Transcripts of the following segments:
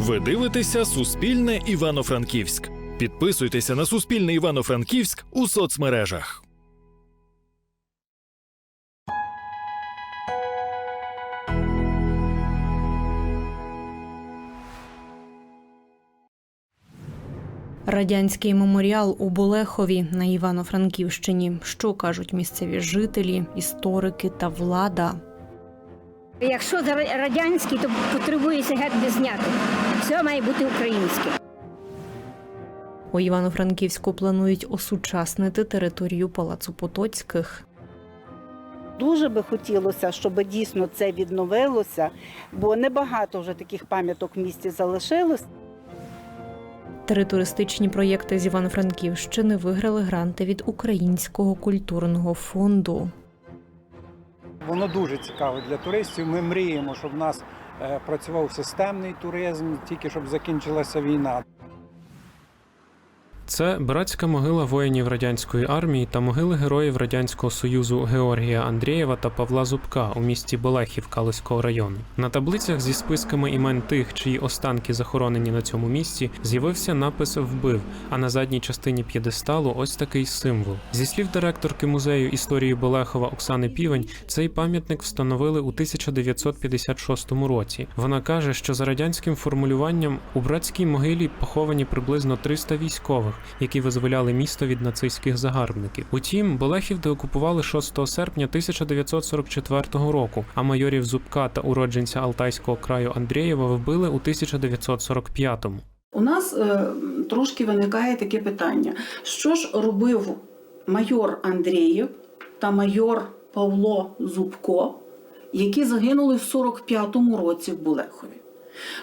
Ви дивитеся Суспільне Івано-Франківськ. Підписуйтеся на Суспільне Івано-Франківськ у соцмережах. Радянський меморіал у Болехові на Івано-Франківщині. Що кажуть місцеві жителі, історики та влада? Якщо за радянський, то потребується геть зняти. Все має бути українське. У Івано-Франківську планують осучаснити територію Палацу Потоцьких. Дуже би хотілося, щоб дійсно це відновилося, бо небагато вже таких пам'яток в місті залишилось. Три туристичні проєкти з Івано-Франківщини виграли гранти від Українського культурного фонду. Воно дуже цікаве для туристів. Ми мріємо, щоб в нас працював системний туризм, тільки щоб закінчилася війна. Це братська могила воїнів радянської армії та могили героїв радянського союзу Георгія Андрієва та Павла Зубка у місті Болехів Калузького району. На таблицях зі списками імен тих, чиї останки захоронені на цьому місці, з'явився напис Вбив. А на задній частині п'єдесталу ось такий символ. Зі слів директорки музею історії Болехова Оксани Півень, цей пам'ятник встановили у 1956 році. Вона каже, що за радянським формулюванням у братській могилі поховані приблизно 300 військових, які визволяли місто від нацистських загарбників. Утім, Болехів деокупували 6 серпня 1944 року, а майорів Зубка та уродженця Алтайського краю Андрієва вбили у 1945-му. У нас е, трошки виникає таке питання: що ж робив майор Андрієв та майор Павло Зубко, які загинули в 45-му році в Болехові?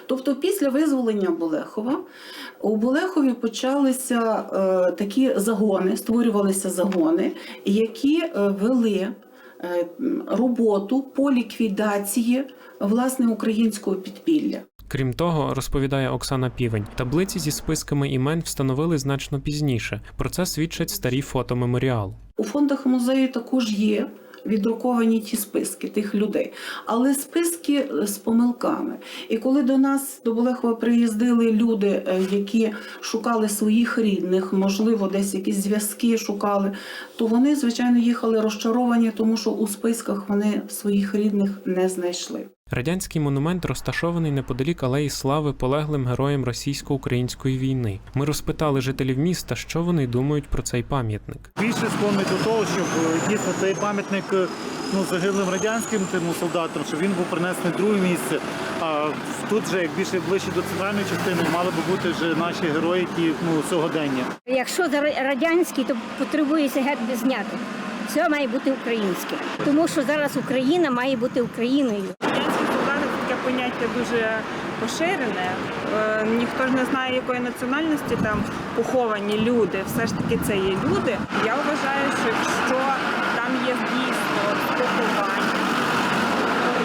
Тобто, після визволення Болехова у Болехові почалися е, такі загони, створювалися загони, які е, вели е, роботу по ліквідації власне українського підпілля. Крім того, розповідає Оксана Півень, таблиці зі списками імен встановили значно пізніше. Про це свідчать старі фото меморіалу. У фондах музею також є віддруковані ті списки тих людей, але списки е, з помилками. І коли до нас до Болехова приїздили люди, е, які шукали своїх рідних, можливо, десь якісь зв'язки шукали, то вони, звичайно, їхали розчаровані, тому що у списках вони своїх рідних не знайшли. Радянський монумент розташований неподалік алеї слави полеглим героям російсько-української війни. Ми розпитали жителів міста, що вони думають про цей пам'ятник. більше склонний до того, щоб е, дійсно цей пам'ятник е, ну, загиблим радянським тим солдатам, щоб він був принесений друге місце. А тут вже як більше ближче до центральної частини мали би бути вже наші герої, які ну, сьогодення. Якщо за радянський, то потребується геть зняти. Все має бути українське. Тому що зараз Україна має бути Україною. Таке поняття дуже поширене. Е, ніхто ж не знає, якої національності там поховані люди. Все ж таки це є люди. Я вважаю, що якщо там є дійсно поховання,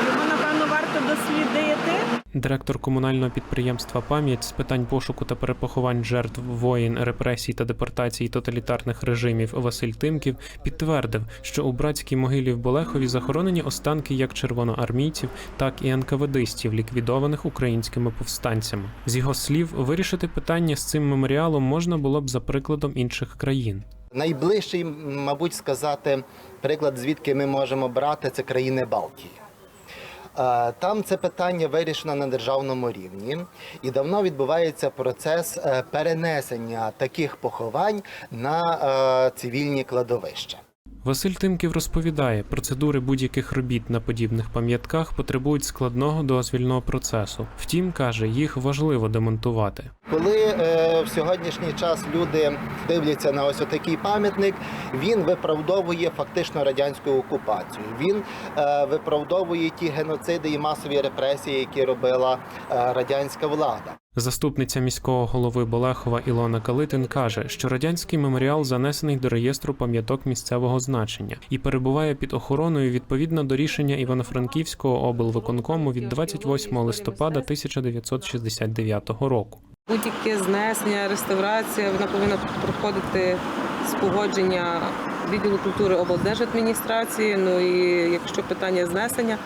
його напевно варто дослідити. Директор комунального підприємства Пам'ять з питань пошуку та перепоховань жертв воїн, репресій та депортації тоталітарних режимів Василь Тимків підтвердив, що у братській могилі в Болехові захоронені останки як червоноармійців, так і НКВДистів, ліквідованих українськими повстанцями. З його слів, вирішити питання з цим меморіалом можна було б за прикладом інших країн. Найближчий, мабуть, сказати приклад, звідки ми можемо брати, це країни Балтії. Е, Там це питання вирішено на державному рівні, і давно відбувається процес е, перенесення таких поховань на е, цивільні кладовища. Василь Тимків розповідає, процедури будь-яких робіт на подібних пам'ятках потребують складного дозвільного процесу. Втім, каже, їх важливо демонтувати. Коли е, в сьогоднішній час люди дивляться на ось отакий пам'ятник, він виправдовує фактично радянську окупацію. Він е, виправдовує ті геноциди і масові репресії, які робила е, радянська влада. Заступниця міського голови Болехова Ілона Калитин каже, що радянський меморіал занесений до реєстру пам'яток місцевого значення і перебуває під охороною відповідно до рішення Івано-Франківського облвиконкому від 28 листопада 1969 року. Будь-яке знесення, реставрація вона повинна проходити з погодження відділу культури облдержадміністрації. Ну і якщо питання знесення,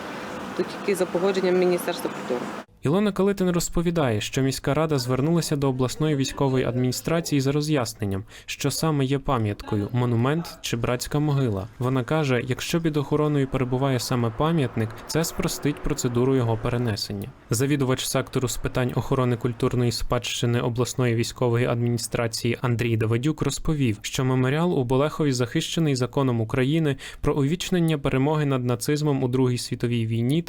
то тільки за погодженням Міністерства культури. Ілона Калитин розповідає, що міська рада звернулася до обласної військової адміністрації за роз'ясненням, що саме є пам'яткою монумент чи братська могила. Вона каже, якщо під охороною перебуває саме пам'ятник, це спростить процедуру його перенесення. Завідувач сектору з питань охорони культурної спадщини обласної військової адміністрації Андрій Давидюк розповів, що меморіал у Болехові захищений законом України про увічнення перемоги над нацизмом у Другій світовій війні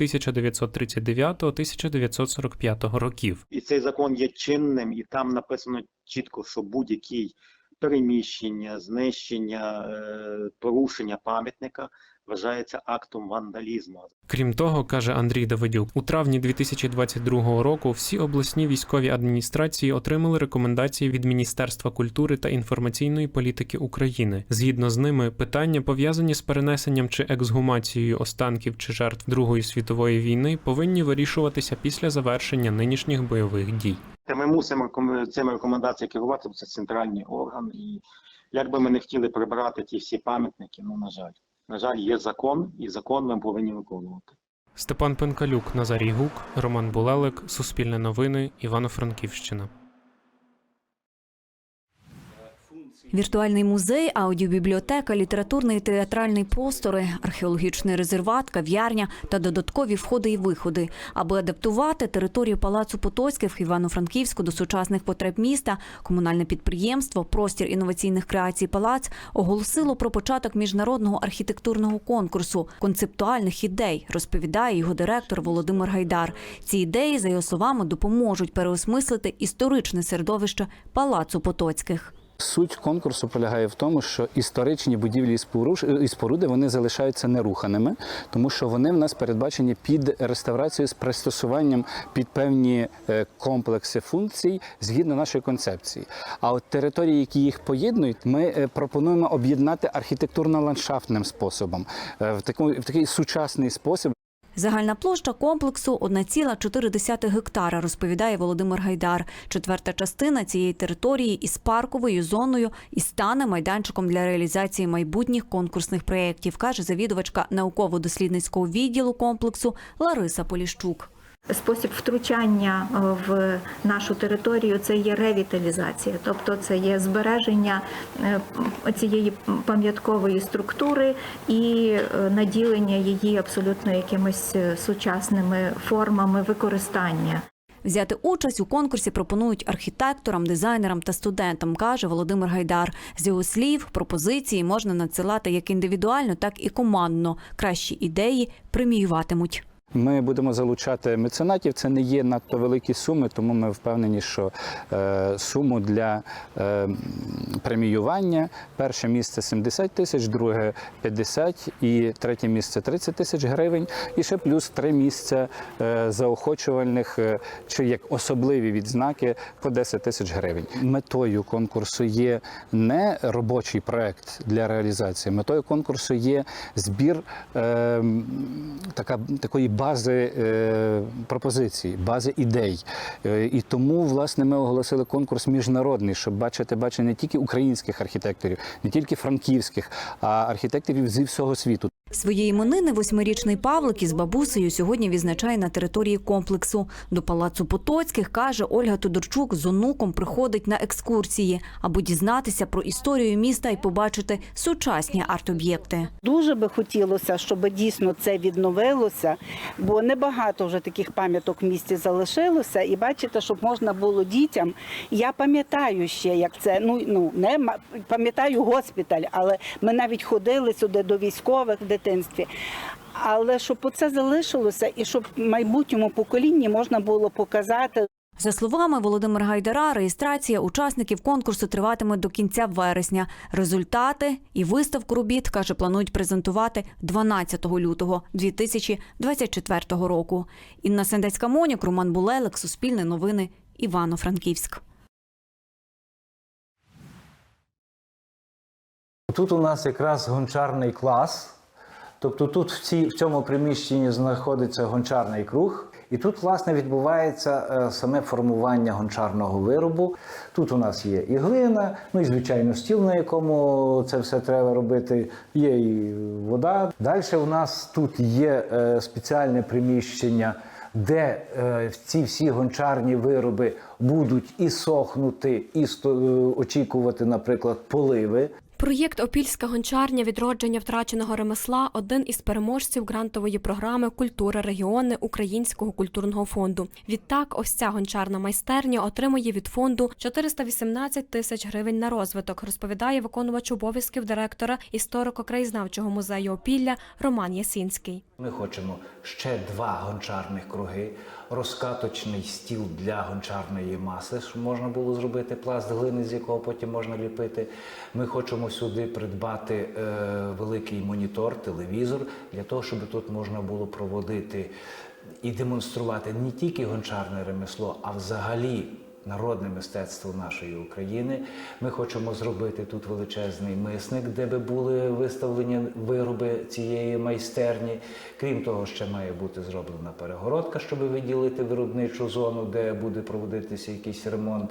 1939-1945 років. І цей закон є чинним, і там написано чітко, що будь-який переміщення, знищення, е, порушення пам'ятника вважається актом вандалізму. Крім того, каже Андрій Давидюк, у травні 2022 року всі обласні військові адміністрації отримали рекомендації від Міністерства культури та інформаційної політики України. Згідно з ними, питання пов'язані з перенесенням чи ексгумацією останків чи жертв Другої світової війни повинні вирішуватися після завершення нинішніх бойових дій. Ми мусимо цими рекомендаціями керувати, бо це центральний орган. І як би ми не хотіли прибрати ті всі пам'ятники, ну на жаль. На жаль, є закон, і закон ми повинні виконувати. Степан Пенкалюк, Назарій Гук, Роман Булелик, Суспільне новини, Івано-Франківщина. Віртуальний музей, аудіобібліотека, літературний і театральний простори, археологічний резерват, кав'ярня та додаткові входи і виходи. Аби адаптувати територію палацу Потоцьких в Івано-Франківську до сучасних потреб міста, комунальне підприємство Простір інноваційних креацій Палац оголосило про початок міжнародного архітектурного конкурсу концептуальних ідей, розповідає його директор Володимир Гайдар. Ці ідеї, за його словами, допоможуть переосмислити історичне середовище палацу Потоцьких. Суть конкурсу полягає в тому, що історичні будівлі і споруди вони залишаються неруханими, тому що вони в нас передбачені під реставрацію з пристосуванням під певні е, комплекси функцій згідно нашої концепції. А от території, які їх поєднують, ми е, пропонуємо об'єднати архітектурно-ландшафтним способом е, в такий сучасний спосіб. Загальна площа комплексу 1,4 гектара, розповідає Володимир Гайдар. Четверта частина цієї території із парковою зоною і стане майданчиком для реалізації майбутніх конкурсних проєктів, каже завідувачка науково-дослідницького відділу комплексу Лариса Поліщук. Спосіб втручання е, в нашу територію це є ревіталізація, тобто це є збереження е, цієї пам'яткової структури і е, наділення її абсолютно якимись сучасними формами використання. Взяти участь у конкурсі пропонують архітекторам, дизайнерам та студентам, каже Володимир Гайдар. З його слів, пропозиції можна надсилати як індивідуально, так і командно. Кращі ідеї преміюватимуть. Ми будемо залучати меценатів. Це не є надто великі суми, тому ми впевнені, що е, суму для е, преміювання перше місце 70 тисяч, друге 50 і третє місце 30 тисяч гривень. І ще плюс три місця е, заохочувальних чи як особливі відзнаки по 10 тисяч гривень. Метою конкурсу є не робочий проект для реалізації. Метою конкурсу є збір е, така, такої бази е, пропозицій, бази ідей. Е, і тому, власне, ми оголосили конкурс міжнародний, щоб бачити бачити не тільки українських архітекторів, не тільки франківських, а архітекторів зі всього світу. Свої іменини восьмирічний Павлик із бабусею сьогодні відзначає на території комплексу. До палацу Потоцьких каже Ольга Тодорчук з онуком приходить на екскурсії, аби дізнатися про історію міста і побачити сучасні арт-об'єкти. Дуже би хотілося, щоб дійсно це відновилося, бо небагато вже таких пам'яток в місті залишилося. І бачите, щоб можна було дітям. Я пам'ятаю ще, як це ну ну не пам'ятаю госпіталь, але ми навіть ходили сюди до військових в дитинстві. Але щоб оце залишилося, і щоб майбутньому поколінні можна було показати За словами Володимира Гайдара, реєстрація учасників конкурсу триватиме до кінця вересня. Результати і виставку робіт каже, планують презентувати 12 лютого 2024 року. Інна Сендецька Монік, Роман Булелик, Суспільне новини, Івано-Франківськ. Тут у нас якраз гончарний клас. Тобто тут в, цій, в цьому приміщенні знаходиться гончарний круг, і тут, власне, відбувається е, саме формування гончарного виробу. Тут у нас є і глина, ну і звичайно стіл, на якому це все треба робити. Є і вода. Далі у нас тут є е, спеціальне приміщення де е, ці всі гончарні вироби будуть і сохнути, і сто- очікувати, наприклад, поливи. Проєкт Опільська гончарня відродження втраченого ремесла один із переможців грантової програми Культура регіони Українського культурного фонду. Відтак, ось ця гончарна майстерня отримує від фонду 418 тисяч гривень на розвиток, розповідає виконувач обов'язків директора історико-краєзнавчого музею Опілля Роман Ясінський. Ми хочемо ще два гончарних круги, розкаточний стіл для гончарної маси, щоб можна було зробити пласт глини, з якого потім можна ліпити. Ми хочемо сюди придбати е, великий монітор, телевізор, для того, щоб тут можна було проводити і демонструвати не тільки гончарне ремесло, а взагалі народне мистецтво нашої України. Ми хочемо зробити тут величезний мисник, де би були виставлені вироби цієї майстерні. Крім того, ще має бути зроблена перегородка, щоб виділити виробничу зону, де буде проводитися якийсь ремонт.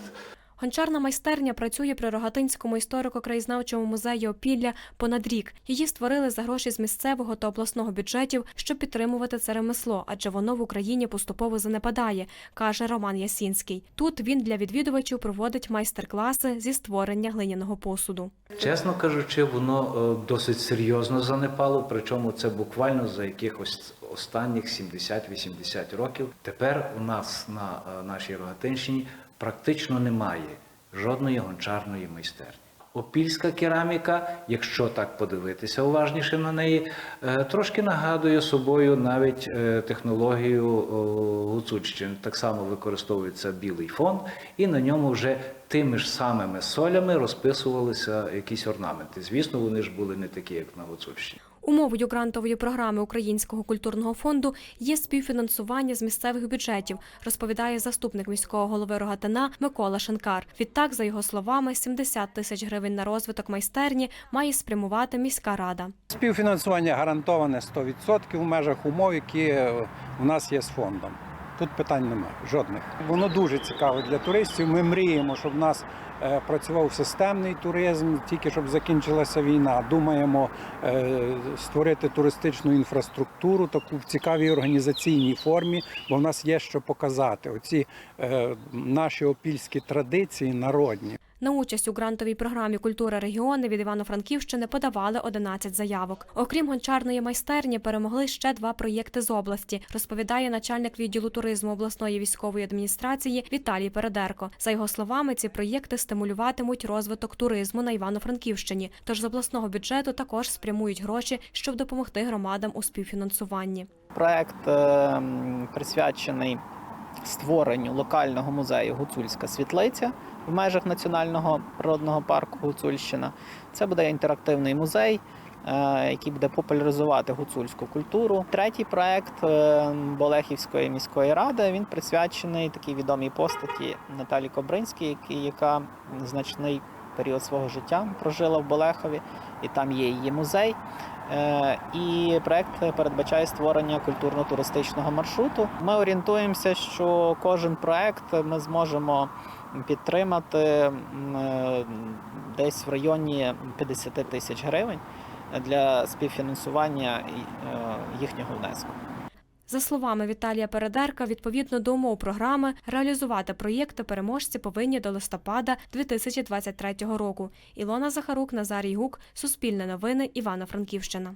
Гончарна майстерня працює при Рогатинському історико-краєзнавчому музеї Опілля понад рік. Її створили за гроші з місцевого та обласного бюджетів, щоб підтримувати це ремесло, адже воно в Україні поступово занепадає, каже Роман Ясінський. Тут він для відвідувачів проводить майстер-класи зі створення глиняного посуду. Чесно кажучи, воно е, досить серйозно занепало, причому це буквально за якихось останніх 70-80 років. Тепер у нас на е, нашій Рогатинщині практично немає жодної гончарної майстерні. Опільська кераміка, якщо так подивитися уважніше на неї, е, трошки нагадує собою навіть е, технологію Гуцульщини. Так само використовується білий фон, і на ньому вже тими ж самими солями розписувалися якісь орнаменти. Звісно, вони ж були не такі, як на Гуцульщині. Умовою грантової програми Українського культурного фонду є співфінансування з місцевих бюджетів, розповідає заступник міського голови Рогатина Микола Шенкар. Відтак, за його словами, 70 тисяч гривень на розвиток майстерні має спрямувати міська рада. Співфінансування гарантоване 100% в межах умов, які у нас є з фондом. Тут питань немає, жодних. Воно дуже цікаво для туристів. Ми мріємо, щоб в нас е, працював системний туризм, тільки щоб закінчилася війна. Думаємо е, створити туристичну інфраструктуру, таку в цікавій організаційній формі, бо в нас є що показати. Оці е, наші опільські традиції народні. На участь у грантовій програмі Культура регіони від Івано-Франківщини подавали 11 заявок. Окрім гончарної майстерні, перемогли ще два проєкти з області, розповідає начальник відділу туризму обласної військової адміністрації Віталій Передерко. За його словами, ці проєкти стимулюватимуть розвиток туризму на Івано-Франківщині. Тож з обласного бюджету також спрямують гроші, щоб допомогти громадам у співфінансуванні. Проект е, присвячений створенню локального музею Гуцульська світлиця в межах Національного природного парку Гуцульщина. Це буде інтерактивний музей, е, який буде популяризувати гуцульську культуру. Третій проект е, Болехівської міської ради він присвячений такій відомій постаті Наталі Кобринській, яка значний період свого життя прожила в Болехові, і там є її музей. Е, І проект передбачає створення культурно-туристичного маршруту. Ми орієнтуємося, що кожен проект ми зможемо підтримати е, десь в районі 50 тисяч гривень для співфінансування е, їхнього внеску. За словами Віталія Передерка, відповідно до умов програми, реалізувати проєкти переможці повинні до листопада 2023 року. Ілона Захарук, Назарій Гук, Суспільне новини, Івано-Франківщина.